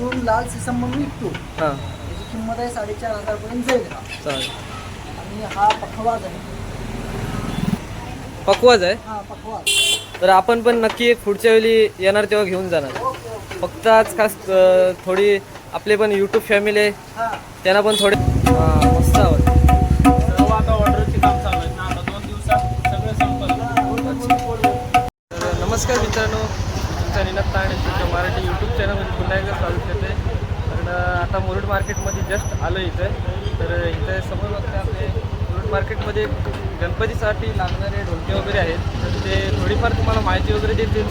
आपण लाल सिसम म्हणून विकतो. हां. त्याची किंमत आहे साडेचार हजारपर्यंत जाईल हा. चालेल. आणि हा पखवाज आहे. पकवाज आहे? हा पखवाज. तर आपण पण नक्की एक पुढच्या वेळी येणार तेव्हा घेऊन जाणार. फक्त आज खास अं, थोडी आपले पण यूट्यूब फॅमिली आहे. हा. त्यांना पण थोडे हां मस्त आवड. सर्व आता ऑर्डरचे काम चालू आहे ना आता दोन दिवसात सगळं संपलं तर नमस्कार मित्रांनो. तुमच्या निनाद ताणे तुमच्या मराठी यूट्यूब चॅनलमध्ये पुन्हा एकदा स्वागत करते. कारण आता मुरुड मार्केटमध्ये जस्ट आलो इथं. तर इथं समोर बघते आपले मुरुड मार्केटमध्ये गणपतीसाठी लागणारे ढोलके वगैरे आहेत. तर ते थोडीफार तुम्हाला माहिती वगैरे देतील.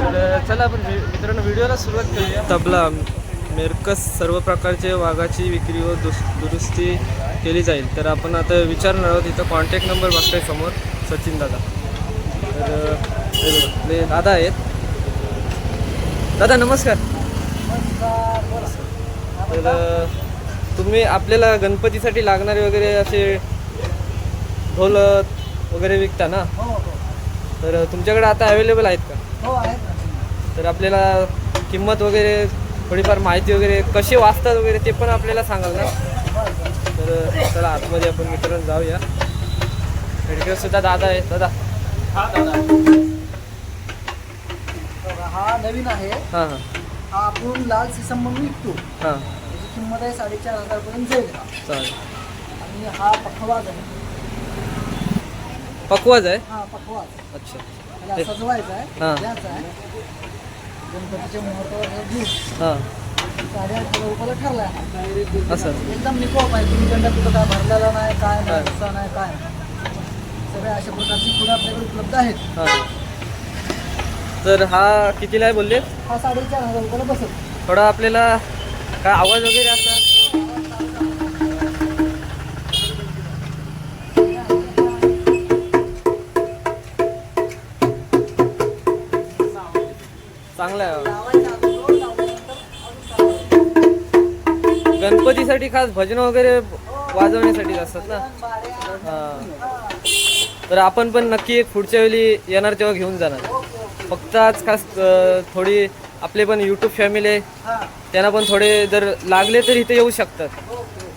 तर चला आपण मित्रांनो व्हिडिओला सुरुवात करूया. तबला मेरकस सर्व प्रकारचे वाघाची विक्री व दुस दुरुस्ती केली जाईल. तर आपण आता विचारणार आहोत इथं कॉन्टॅक्ट नंबर बघताय समोर सचिन दादा. तर दादा आहेत. दादा नमस्कार. नमस्कार बोला तर तुम्ही आपल्याला गणपतीसाठी लागणारे वगैरे असे ढोल वगैरे विकता ना? हो हो. तर तुमच्याकडे आता अवेलेबल आहेत का? हो तर आपल्याला किंमत वगैरे थोडीफार माहिती वगैरे कसे वाचतात वगैरे ते पण आपल्याला सांगाल ना? तर चला आतमध्ये आपण मित्रांनो जाऊया. सुद्धा दादा आहे. दादा. हा दादा. हा नवीन आहे. हां. हां हा आपण लाल सिसम म्हणून विकतो. हां. त्याची किंमत आहे साडेचार हजारपर्यंत जाईल. हा चालेल. आणि हा पखवाज आहे. पकवाज आहे? हा पखवाज अच्छा. त्याला सजवायचा हा. आहे द्यायचा आहे. गणपतीच्या मुहूर्तावर घेऊ हां. साडेआठ हजार रुपयाला ठरलाय हा. असं. एकदम निकोप आहे. तुम्ही कंडा कुठं काय भरलेला नाही काय हा. नाही नाही काय नाही. सगळ्या अशा प्रकारची फुलं आपल्याकडे उपलब्ध आहेत. हां. तर हा कितीला आहे बोलले? हा साडेचार हजार रुपयाला बसेल. थोडा आपल्याला काय आवाज वगैरे असा? चांगला आहे. गणपतीसाठी खास भजन वगैरे वाजवण्यासाठी असतात ना? हां. तर आपण पण नक्की एक पुढच्या वेळी येणार तेव्हा घेऊन जाणार. फक्त आज खास थोडी आपले पण यूट्यूब फॅमिली आहे. त्यांना पण थोडे जर लागले तर इथे येऊ शकतात.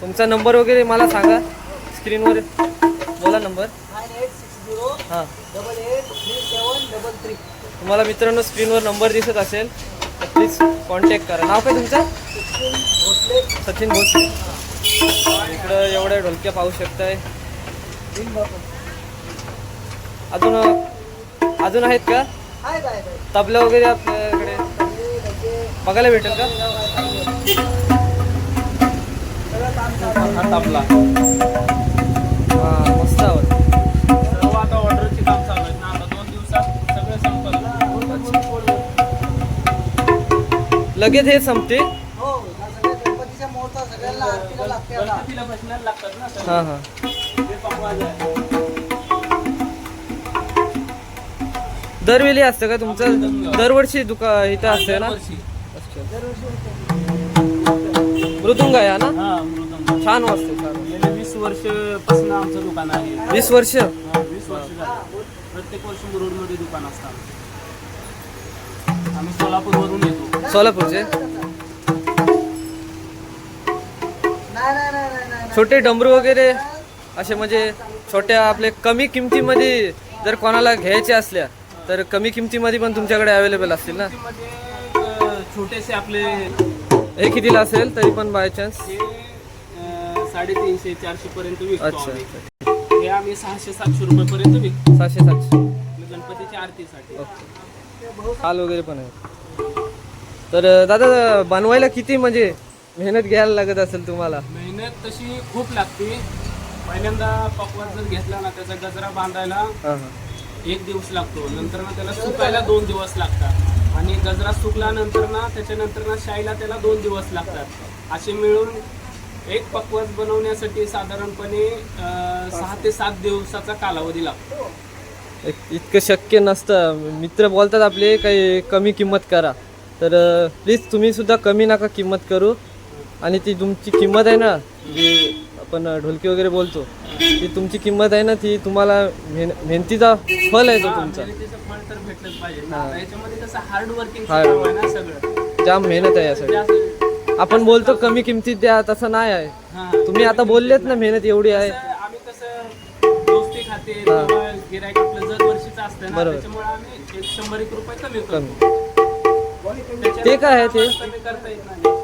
तुमचा नंबर वगैरे मला सांगा. स्क्रीनवर बोला नंबर. हां. तुम्हाला मित्रांनो स्क्रीनवर नंबर दिसत असेल तर प्लीज कॉन्टॅक्ट करा. नाव काय तुमचं? सचिन भोसले. इकडं एवढ्या ढोलक्या पाहू शकताय. अजून अजून आहेत का? तबला वगैरे आपल्याकडे. हे बघायला भेटेल का. हा तबला. हां मस्त सर्व आता ऑर्डरचे काम चालू आहे ना आता दोन दिवसात सगळं संपलं. लगेच हे संपते? हो या दरवेळी असतं का तुमचं? दरवर्षी दुका इथं असतं ना. मृदुंग आहे हा ना? हा मृदंग. छान वाजतो छान गेले वीस वर्षपासून आमचं दुकान आहे. वीस वर्ष? हा, वीस वर्ष झाली. प्रत्येक वर्षी मुरुडमध्ये दुकान असतं आमचं. आम्ही सोलापूरवरून येतो. सोलापूरचे? छोटे डमरू वगैरे असे म्हणजे छोट्या आपले कमी किमतीमध्ये जर कोणाला घ्यायचे असल्या तर कमी किमतीमध्ये पण तुमच्याकडे अवेलेबल असतील ना? छोटेसे आपले हे कितीला असेल? तरी पण बाय चान्स हे अं, साडेतीनशे चारशे पर्यंत विकतो अच्छा. आम्ही. हे आम्ही सहाशे सातशे रुपये पर्यंत विकतो. सहाशे सातशे. गणपतीच्या आरतीसाठी. हाल वगैरे पण आहे तर अं, दादा बनवायला किती म्हणजे मेहनत घ्यायला लागत असेल तुम्हाला? मेहनत तशी खूप लागते. पहिल्यांदा पकवान जर घेतला ना त्याचा गजरा बांधायला हां हां. एक दिवस लागतो. नंतर ना त्याला सुकायला दोन दिवस लागतात. आणि गजरा सुकल्यानंतर ना त्याच्यानंतर ना शाईला त्याला दोन दिवस लागतात. असे मिळून एक पकवास बनवण्यासाठी साधारणपणे सहा ते सात दिवसाचा कालावधी लागतो. इतकं शक्य नसतं. मित्र बोलतात आपले काही कमी किंमत करा. तर प्लीज तुम्ही सुद्धा कमी नका किंमत करू. आणि ती तुमची किंमत आहे ना जी. आपण ढोलकी वगैरे बोलतो ती तुमची किंमत आहे ना ती तुम्हाला मेहन मेहनतीचा फल आहे तो तुमचा. मेहनतीचं फळ तर भेटलंच पाहिजे ना. आता याच्यामध्ये कसं हार्ड वर्किंग Hard आहे ना सगळं. जाम मेहनत आहे यासाठी जास्त आपण बोलतो कमी किमतीत द्या तसं नाही आहे. हा. तुम्ही आता बोललेत ना मेहनत एवढी आहे. कसं आम्ही कसं दोस्ती खाते किंवा गिरायक आपलं दरवर्षीचं असतं ना बरोबर. त्याच्यामुळे आम्ही एक शंभर एक रुपये कमी कमी. करतो त्याच्यात ते काय आहे ते? कमी करता येत नाही.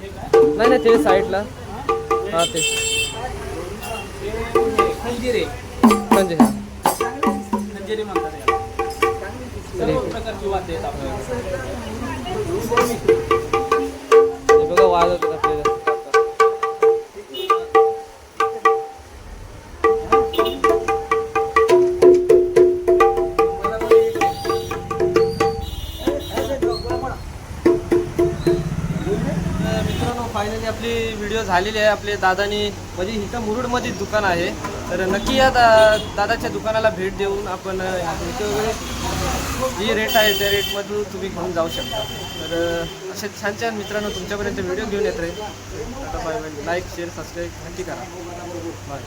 हे काय? नाही नाही ते साईडला हा ते खंजिरे हा. खंजिरे म्हणतात याला. सर्व प्रकारची वाद्य आहेत आपल्याकडे हे बघा वाजवतात आपल्याला मित्रांनो फायनली आपली व्हिडिओ झालेली आहे. आपले दादानी म्हणजे इथं मुरुडमध्ये दुकान आहे. तर नक्की या दा दादाच्या दुकानाला भेट देऊन आपण जी रेट आहे त्या रेटमधून तुम्ही घेऊन जाऊ शकता. तर असे छान छान मित्रांनो तुमच्यापर्यंत व्हिडिओ घेऊन येत राहील. आता bye bye like share subscribe नक्की करा. बाय